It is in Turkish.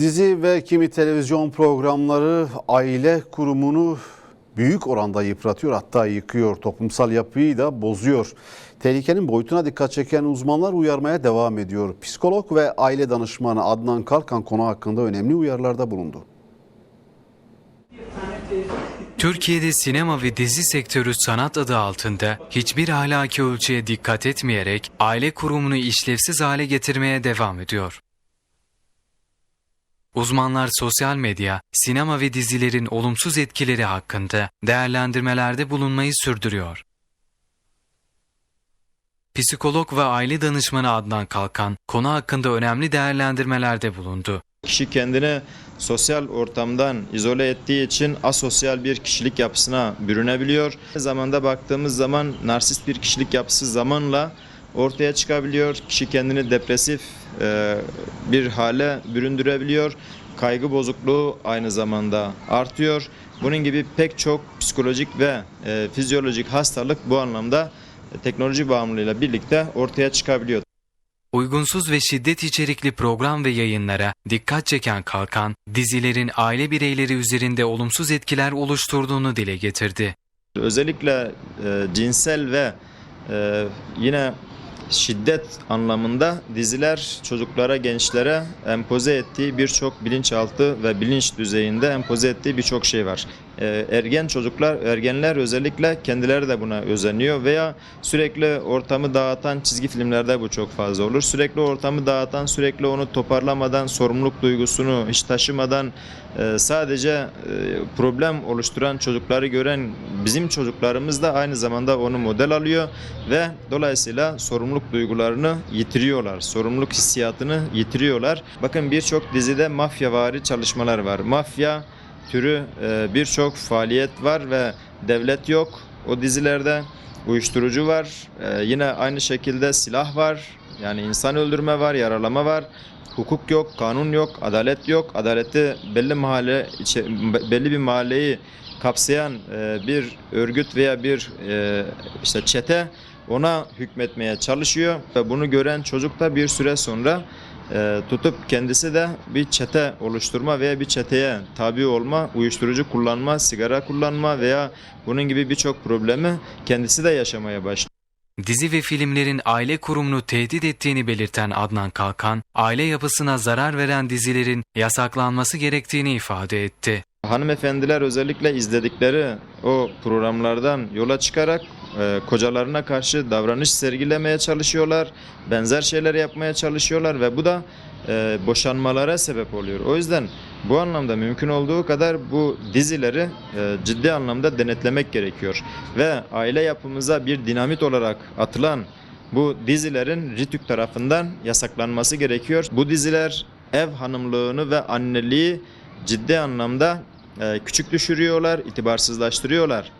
Dizi ve kimi televizyon programları aile kurumunu büyük oranda yıpratıyor hatta yıkıyor. Toplumsal yapıyı da bozuyor. Tehlikenin boyutuna dikkat çeken uzmanlar uyarmaya devam ediyor. Psikolog ve aile danışmanı Adnan Kalkan konu hakkında önemli uyarılarda bulundu. Türkiye'de sinema ve dizi sektörü sanat adı altında hiçbir ahlaki ölçüye dikkat etmeyerek aile kurumunu işlevsiz hale getirmeye devam ediyor. Uzmanlar sosyal medya, sinema ve dizilerin olumsuz etkileri hakkında değerlendirmelerde bulunmayı sürdürüyor. Psikolog ve aile danışmanı Adnan Kalkan konu hakkında önemli değerlendirmelerde bulundu. Kişi kendini sosyal ortamdan izole ettiği için asosyal bir kişilik yapısına bürünebiliyor. Zamanda baktığımız zaman narsist bir kişilik yapısı zamanla ortaya çıkabiliyor. Kişi kendini depresif e, bir hale büründürebiliyor. Kaygı bozukluğu aynı zamanda artıyor. Bunun gibi pek çok psikolojik ve e, fizyolojik hastalık bu anlamda e, teknoloji bağımlılığıyla birlikte ortaya çıkabiliyor. Uygunsuz ve şiddet içerikli program ve yayınlara dikkat çeken Kalkan, dizilerin aile bireyleri üzerinde olumsuz etkiler oluşturduğunu dile getirdi. Özellikle e, cinsel ve e, yine şiddet anlamında diziler çocuklara, gençlere empoze ettiği birçok bilinçaltı ve bilinç düzeyinde empoze ettiği birçok şey var. E, ergen çocuklar, ergenler özellikle kendileri de buna özeniyor veya sürekli ortamı dağıtan çizgi filmlerde bu çok fazla olur. Sürekli ortamı dağıtan, sürekli onu toparlamadan, sorumluluk duygusunu hiç taşımadan e, sadece e, problem oluşturan çocukları gören bizim çocuklarımız da aynı zamanda onu model alıyor ve dolayısıyla sorumluluk duygularını yitiriyorlar. Sorumluluk hissiyatını yitiriyorlar. Bakın birçok dizide mafyavari çalışmalar var. Mafya türü e, birçok faaliyet var ve devlet yok. O dizilerde uyuşturucu var. E, yine aynı şekilde silah var. Yani insan öldürme var, yaralama var. Hukuk yok, kanun yok, adalet yok. Adaleti belli mahalle belli bir mahalleyi kapsayan e, bir örgüt veya bir işte çete ona hükmetmeye çalışıyor ve bunu gören çocuk da bir süre sonra e, tutup kendisi de bir çete oluşturma veya bir çeteye tabi olma, uyuşturucu kullanma, sigara kullanma veya bunun gibi birçok problemi kendisi de yaşamaya başlıyor. Dizi ve filmlerin aile kurumunu tehdit ettiğini belirten Adnan Kalkan, aile yapısına zarar veren dizilerin yasaklanması gerektiğini ifade etti. Hanımefendiler özellikle izledikleri o programlardan yola çıkarak e, kocalarına karşı davranış sergilemeye çalışıyorlar. Benzer şeyler yapmaya çalışıyorlar ve bu da e, boşanmalara sebep oluyor. O yüzden bu anlamda mümkün olduğu kadar bu dizileri e, ciddi anlamda denetlemek gerekiyor. Ve aile yapımıza bir dinamit olarak atılan bu dizilerin RİTÜK tarafından yasaklanması gerekiyor. Bu diziler ev hanımlığını ve anneliği ciddi anlamda küçük düşürüyorlar, itibarsızlaştırıyorlar.